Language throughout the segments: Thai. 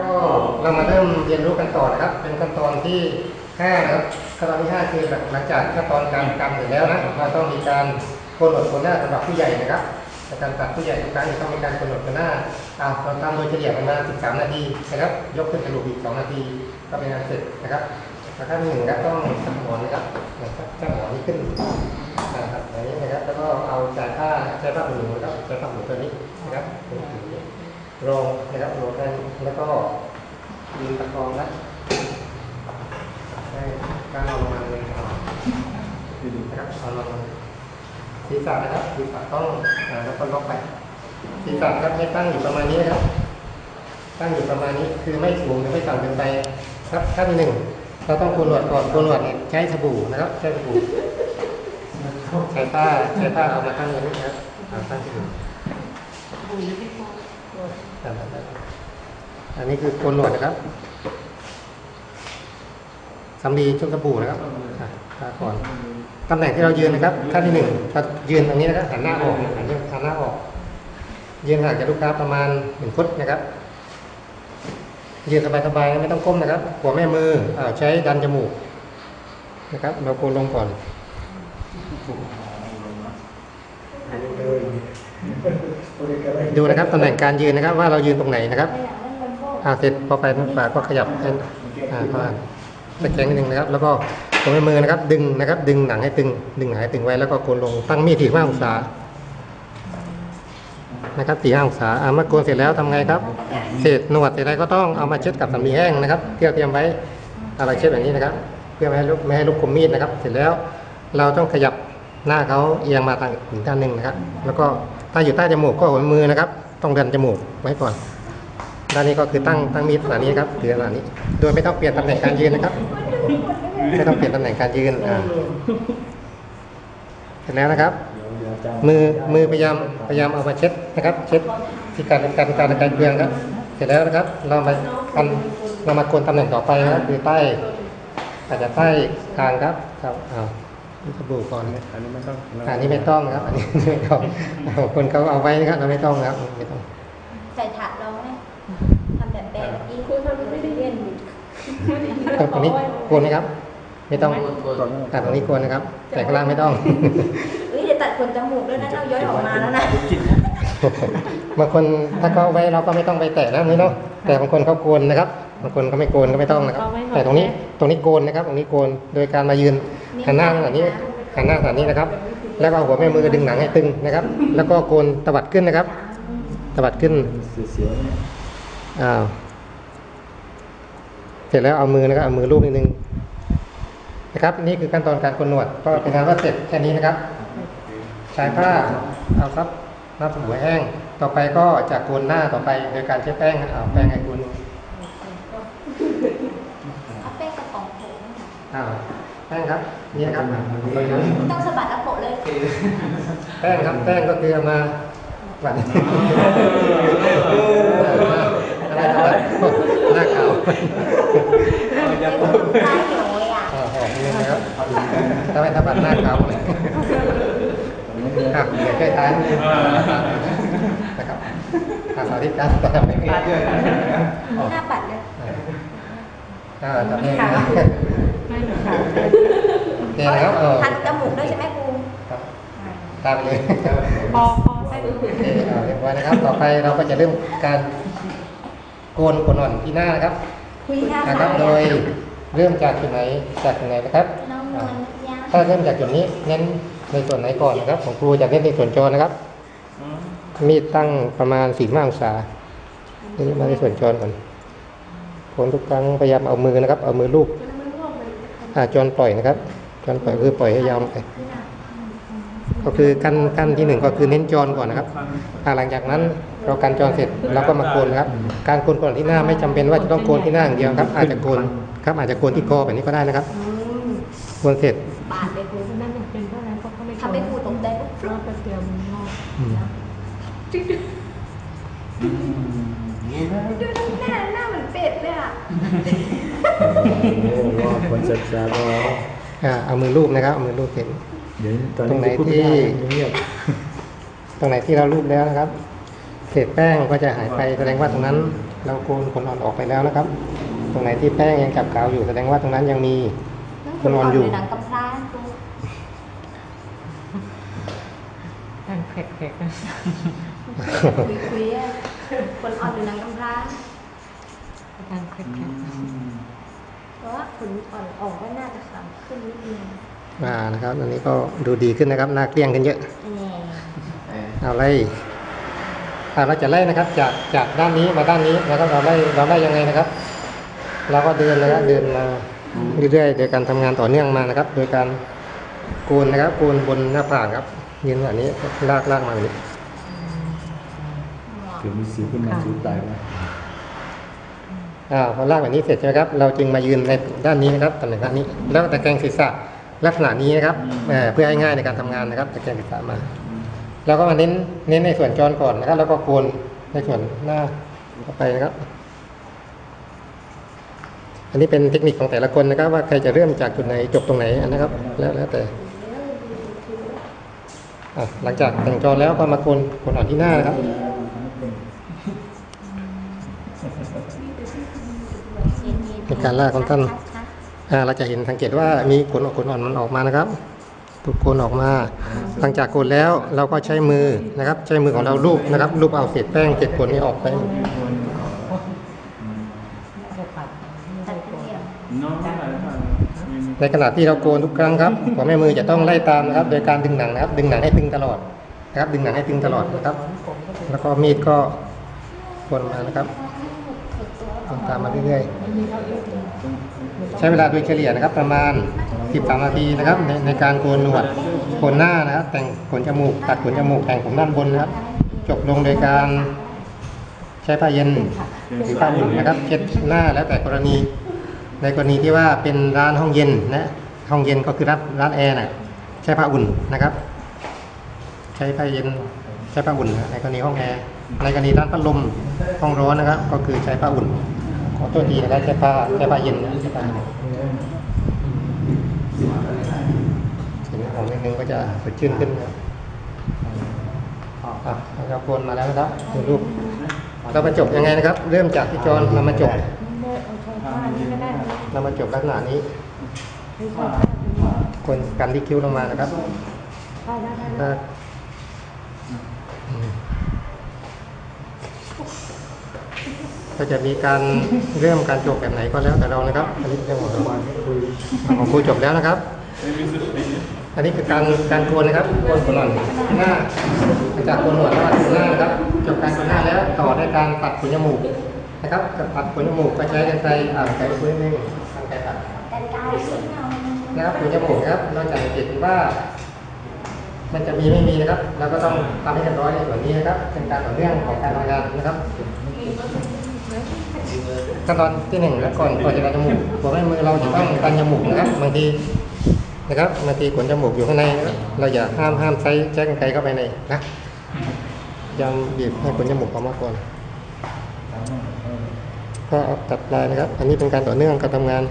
ก็เรามาเริ่มเรียนรู้กันต่อนะครับ เป็นขั้นตอนที่5นะครับขั้นตอนที่5คือหลังจากขั้นตอนการกำเสร็จแล้วนะเราต้องมีการโกนหนดโกนหน้าสำหรับผู้ใหญ่นะครับในการตัดผู้ใหญ่ทุกครั้งต้องมีการโกนหนดโกนหน้าอ่าเราทำโดยเฉลี่ยประมาณ13 นาทีนะครับ ยกขึ้นสรุปอีก 2 นาทีก็เป็นงานเสร็จนะครับแล้วก็หนึ่งนะครับต้องจับหมอนนะครับจับหมอนนี้ขึ้นนะครับอย่างนี้นะครับแล้วก็เอาจ่ายผ้าใช้ผ้าขนหนูนะครับใช้ผ้าขนหนูตัวนี้นะครับ เป็นสีรองนะครับรองกันแล้วก็ยืนตะกองนะให้การนอนลงมาเลยนะครับนะครับเอาลงมาศีรษะนะครับศีรษะต้องแล้วก็ล็อกไปศีรษะครับให้ตั้งอยู่ประมาณนี้นะครับตั้งอยู่ประมาณนี้คือไม่สูงหรือไม่ต่ำเกินไปครับขั้นหนึ่งเราต้องโกนหนวดก่อนโกนหนวดเนี่ยใช้สบู่นะครับใช้สบู่ใช้ผ้าใช้ผ้าเอามาตั้งอย่างนี้นะครับเอาตั้งสบู่ อันนี้คือโกนหนวดนะครับสำลีชุบสบู่นะครับอะทาก่อนตำแหน่งที่เรายืนนะครับขั้นที่หนึ่งเรายืนตรงนี้นะครับหันหน้าออกหันหน้าหันหน้าออก ยืนห่างจากลูกค้าประมาณหนึ่งฟุตนะครับยืนสบายๆไม่ต้องก้มนะครับหัวแม่มืออใช้ดันจมูกนะครับ เราโกนลงก่อน ดูนะครับตำแหน่งการยืนนะครับ ว่าเรายืนตรงไหนนะครับอ่าเสร็จพอไปตรงปากก็ขยับให้อ่าประมาณตะแคงนิดนึงนะครับ แล้วก็ตรงมือนะครับ ดึงนะครับ ดึงหนังให้ตึง ดึงหนังให้ตึงไว้แล้วก็โกนลงตั้งมีดที่ห้าองศานะครับสี่ห้าองศาอ่าเมื่อโกนเสร็จแล้วทำไงครับเศษหนวดเศษอะไรก็ต้องเอามาเช็ดกับสำลีแห้งนะครับที่เราเตรียมไว้อะไรเช็ดแบบนี้นะครับ เพื่อไม่ให้ลูกไม่ให้ลูกคมมีดนะครับ เสร็จแล้วเราต้องขยับหน้าเขาเอียงมาทางอีกด้านหนึ่งนะครับ แล้วก็ ถ้าอยู่ใต้จมูกก็หัวมือนะครับ ต้องดันจมูกไว้ก่อน ด้านนี้ก็คือตั้งตั้งมีดขนาดนี้ครับหรือขนาดนี้ โดยไม่ต้องเปลี่ยนตำแหน่งการยืนนะครับ ไม่ต้องเปลี่ยนตำแหน่งการยืนอ่าเสร็จแล้วนะครับ มือมือพยายามพยายามเอามาเช็ดนะครับ เช็ดที่การการการการเกลืองครับ เสร็จแล้วนะครับ เรามากันเรามาโกนตำแหน่งต่อไปนะครับคือใต้อาจจะใต้คางครับครับอ้า นี่สบู่ก่อนนะอันนี้ไม่ต้องอันนี้ไม่ต้องนะครับ อันนี้ไม่ต้องเอาคนเขาเอาไว้นะครับเราไม่ต้องนะครับไม่ต้องใส่ถาดรองไหมทำแบบแบบเมื่อกี้ครูทำไม่ได้เรียนตรงตรงนี้โกนไหมครับ ไม่ต้องก่อนอ่าตรงนี้โกนนะครับ แต่ข้างล่างไม่ต้องเฮ้ยเดี๋ยวตัดขนจมูกด้วยนะเอาย้อยออกมาแล้วนะบางคนถ้าเขาเอาไว้เราก็ไม่ต้องไปแตะนะนี่เนาะแต่บางคนเขาโกนนะครับบางคนเขาไม่โกนก็ไม่ต้องนะครับ แต่ตรงนี้ตรงนี้โกนนะครับ ตรงนี้โกนโดยการมายืน หันหน้าขนาดนี้หันหน้าขนาดนี้นะครับ แล้วก็เอาหัวแม่มือดึงหนังให้ตึงนะครับ แล้วก็โกนตวัดขึ้นนะครับตวัดขึ้นเสียวๆเนี่ยอ้าวเสร็จแล้วเอามือนะครับเอามือลูบนิดนึงนะครับ นี่คือขั้นตอนการโกนหนวดก็เป็นการว่าเสร็จแค่นี้นะครับใช้ผ้าเอาครับน้ำสบู่แห้ง ต่อไปก็จะโกนหน้าต่อไปโดยการใช้แป้งเอาแป้งไอ้คุณเอาแป้งกระป๋องโผล่อ้าวแป้งครับ นี่ครับต้องสะบัดแล้วโผล่เลยแป้งครับแป้งก็คือเอามาหวันอะไรครับหน้าขาวตายหนูอะอ่าหอมนิดนึงนะครับถ้าไม่ถ้าบัดหน้าขาวเลยครับเดี๋ยวใกล้ท้ายนิดนึงนะครับอาสาธิตการตามไปหน้าปัดเลยอ่าทำให้นะโอเคนะครับเออทันจมูกด้วยใช่ไหมครูครับตามไปเลยพอพอใช่โอเคเอาเรียบร้อยนะครับ ต่อไปเราก็จะเริ่มการโกนขนอ่อนที่หน้านะครับคุยหน้านะคปัรัดบโดยเริ่มจากจุดไหนจากจุดไหนนะครับน้องนวลยาถ้าเริ่มจากจุดนี้เน้นในส่วนไหนก่อนนะครับของครูจะเน้นในส่วนจอนะครับ มีดตั้งประมาณสี่ห้าองศานี่มาในส่วนจรก่อนโคนทุกครั้งพยายามเอามือนะครับ เอามือลูบอ่าจรปล่อยนะครับ จรปล่อยคือปล่อยให้ยาวไป ก็คือขั้นขั้นที่หนึ่งก็คือเน้นจรก่อนนะครับอ่าหลังจากนั้นเราการจรเสร็จเราก็มาโกนนะครับ การโกนก่อนที่หน้าไม่จำเป็นว่าจะต้องโกนที่หน้าอย่างเดียวครับ อาจจะโกนครับอาจจะโกนที่คอแบบนี้ก็ได้นะครับโกนเสร็จปาดเลยครูนั่นเป็นเท่านั้นเพราะเขาไม่ทำให้ครูตกใจปุ๊บฟลุ๊เรากจะเตรียมนอกอืมดูหน้าหน้าเหมือนเป็ดเลยอะโอ้รอคนศึกษาก็อ่า เอามือลูบนะครับเอามือลูบเสร็จเดี๋ยวตอนตรงไหนนี้พูดไม่ได้ที่เงียบตรงไหนที่เราลูบแล้วนะครับ เศษแป้งก็จะหายไปแสดงว่าตรงนั้น เราโกนขนอ่อนออกไปแล้วนะครับ ตรงไหนที่แป้งยังจับกาวอยู่แสดงว่าตรงนั้นยังมีคนอ่อนคนอ่อนอยู่อยู่หนังกำพร้าครูอันแขกๆนะคุยคุยๆอะคนอ่อนอยู่หนังกำพร้าอันแขกเพราะว่าขนอ่อนออกก็น่าจะขาว ขึ้นนิดนึงอ่านะครับอันนี้ก็ดูดีขึ้นนะครับหน้าเกลี้ยงขึ้นเยอะนี่เอาไล่อ่าเราจะไล่นะครับ จากจากด้านนี้มาด้านนี้แล้วก็เราไล่เราไล่ยังไงนะครับ เราก็เดินนะครับเดินมาเรื่อยๆโดยการทำงานต่อเนื่องมานะครับ โดยการโกนนะครับโกนบนหน้าผากครับยืนแบบนี้ลากลากมาแบบนี้ถึงมีสีขึ้นมาสีตายมา อ่าพอลากแบบนี้เสร็จใช่ไหมครับ เราจึงมายืนในด้านนี้นะครับตำแหน่งด้านนี้ แล้วตะแคงศีรษะลักษณะนี้นะครับเอ่อเพื่อให้ง่ายในการทำงานนะครับตะแคงศีรษะมาเราก็มาเน้นเน้นในส่วนจรก่อนนะครับ แล้วก็โกนในส่วนหน้าเข้าไปนะครับ อันนี้เป็นเทคนิคของแต่ละคนนะครับ ว่าใครจะเริ่มจากจุดไหนจบตรงไหนนะครับ แล้วแล้วแต่อะหลังจากแต่งจรแล้วก็มาโกนโกนอ่อนที่หน้านะครับ ในการลากของท่านเราจะเห็นสังเกตว่ามีขนออกขนอ่อนมันออกมานะครับถูกโกนออกมา หลังจากโกนแล้วเราก็ใช้มือนะครับ ใช้มือของเราลูบนะครับลูบเอาเศษแป้งเศษขนนี้ออกไปในขณะที่เราโกนทุกครั้งครับหัวแม่มือจะต้องไล่ตามนะครับ โดยการดึงหนังนะครับ ดึงหนังให้ตึงตลอดนะครับ ดึงหนังให้ตึงตลอดนะครับ แล้วก็มีดก็โกนมานะครับ โกนตามมาเรื่อยๆ ใช้เวลาโดยเฉลี่ยนะครับประมาณ 13 นาทีนะครับในในการโกนหนวดโกนหน้านะครับ แต่งขนจมูกตัดขนจมูกแต่งผมด้านบนนะครับ จบลงโดยการใช้ผ้าเย็นหรือผ้าอุ่นนะครับเช็ดหน้าแล้วแต่กรณี ในกรณีที่ว่าเป็นร้านห้องเย็นนะห้องเย็นก็คือร้านร้านแอร์นะใช้ผ้าอุ่นนะครับ ใช้ผ้าเย็นใช้ผ้าอุ่นนะในกรณีห้องแอร์ในกรณีร้านพัดลมห้องร้อนนะครับ ก็คือใช้ผ้าอุ่น ขอโทษทีนะครับใช้ผ้าใช้ผ้าเย็นนะใช้ผ้าเย็นเสียงของนิดนึงก็จะสดชื่นขึ้นนะครับอะเราโกนมาแล้วนะครับดูรูปเรามาจบยังไงนะครับ เริ่มจากที่จรเรามาจบเอาใช้ผ้านี่ก็ได้เรามาจบลักษณะนี้ คนกันที่คิ้วลงมานะครับ ผ้าได้ได้ ถ้าอืม ก็จะมีการเริ่มการจบแบบไหนก็แล้วแต่เรานะครับ อันนี้เรื่องของเราของครูจบแล้วนะครับ อันนี้คือการการโกนนะครับโกนขนหนอนหน้าหลังจากโกนหนวดแล้วก็ถึงหน้านะครับ จบการโกนหน้าแล้วต่อด้วยการตัดขนจมูกนะครับตัดขนจมูกก็ใช้กันไกรอ่าไกรคุยนึงทางไกรตัดแต่กายสวยงามนะครับขนจมูกครับเราจะสังเกตว่ามันจะมีไม่มีนะครับ เราก็ต้องทำให้เรียบร้อยในส่วนนี้นะครับ เป็นการต่อเนื่องของการทำงานนะครับ ขั้นตอนที่หนึ่งแล้วก่อนก่อนจะดันจมูกหัวแม่มือเราจะต้องดันจมูกนะบางทีนะครับบางทีขนจมูกอยู่ข้างในนะครับเราอย่าห้ามห้ามใช้ใช้กรรไกรเข้าไปในนะยำบีบให้ขนจมูกออกมาก่อนก็ตัดปลายนะครับ อันนี้เป็นการต่อเนื่องการทำงาน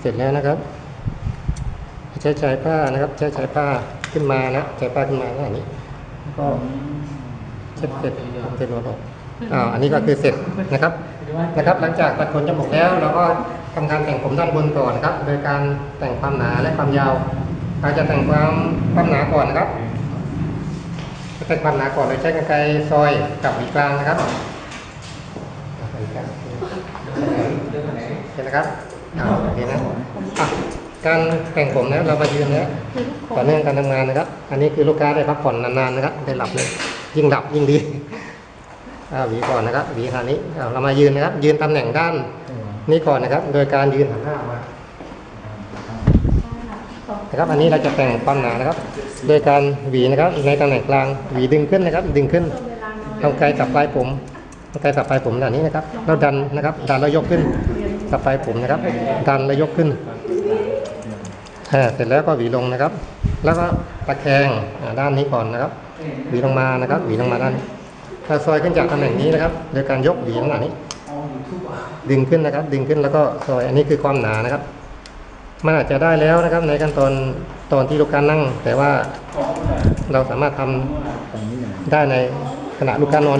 เสร็จแล้วนะครับ ใช้ชายผ้านะครับ ใช้ชายผ้าขึ้นมานะชายผ้าขึ้นมาหน้านี้แล้ก็ เช็ดเสร็จเจหมดออกอ่าอันนี้ก็คือเสร็จนะครับนะครับ หลังจากตัดขนจมูกแล้วเราก็ทำการแต่งผมด้านบนก่อนนะครับ โดยการแต่งความหนาและความยาวเราจะแต่งความความหนาก่อนนะครับแต่งความหนาก่อนโดยใช้กรรไกรซอยกับหวีกลางนะครับเห็นนะครับโอเคนะการแต่งผมนะเรามายืนนะต่อเนื่องการทำงานนะครับ อันนี้คือลูกค้าได้พักผ่อนนานๆนะครับ ได้หลับเลย ยิ่งหลับยิ่งดีหวีก่อนนะครับหวีทานี้เรามายืนนะครับ ยืนตำแหน่งด้านนี้ก่อนนะครับ โดยการยืนหันหน้ามานะครับ อันนี้เราจะแต่งความหนานะครับ โดยการหวีนะครับ ในตำแหน่งกลางหวีดึงขึ้นนะครับ ดึงขึ้นเอาไกลจับปลายผมเอาไกลจับปลายผมแบบนี้นะครับแล้วดันนะครับ ดันแล้วยกขึ้นจับปลายผมนะครับ ดันแล้วยกขึ้นเสร็จแล้วก็หวีลงนะครับ แล้วก็ ตะแคงด้านนี้ก่อนนะครับหวีลงมานะครับหวีลงมาด้านนี้ถ้าซอยขึ้นจากตำแหน่งนี้นะครับ โดยการยกหวีขนาดนี้ ดึงขึ้นนะครับ ดึงขึ้นแล้วก็ซอยอันนี้คือความหนานะครับ มันอาจจะได้แล้วนะครับ ในขั้นตอนตอนที่ลูกค้านั่ง แต่ว่าเราสามารถทำตรงนี้ได้ในขณะลูกค้านอน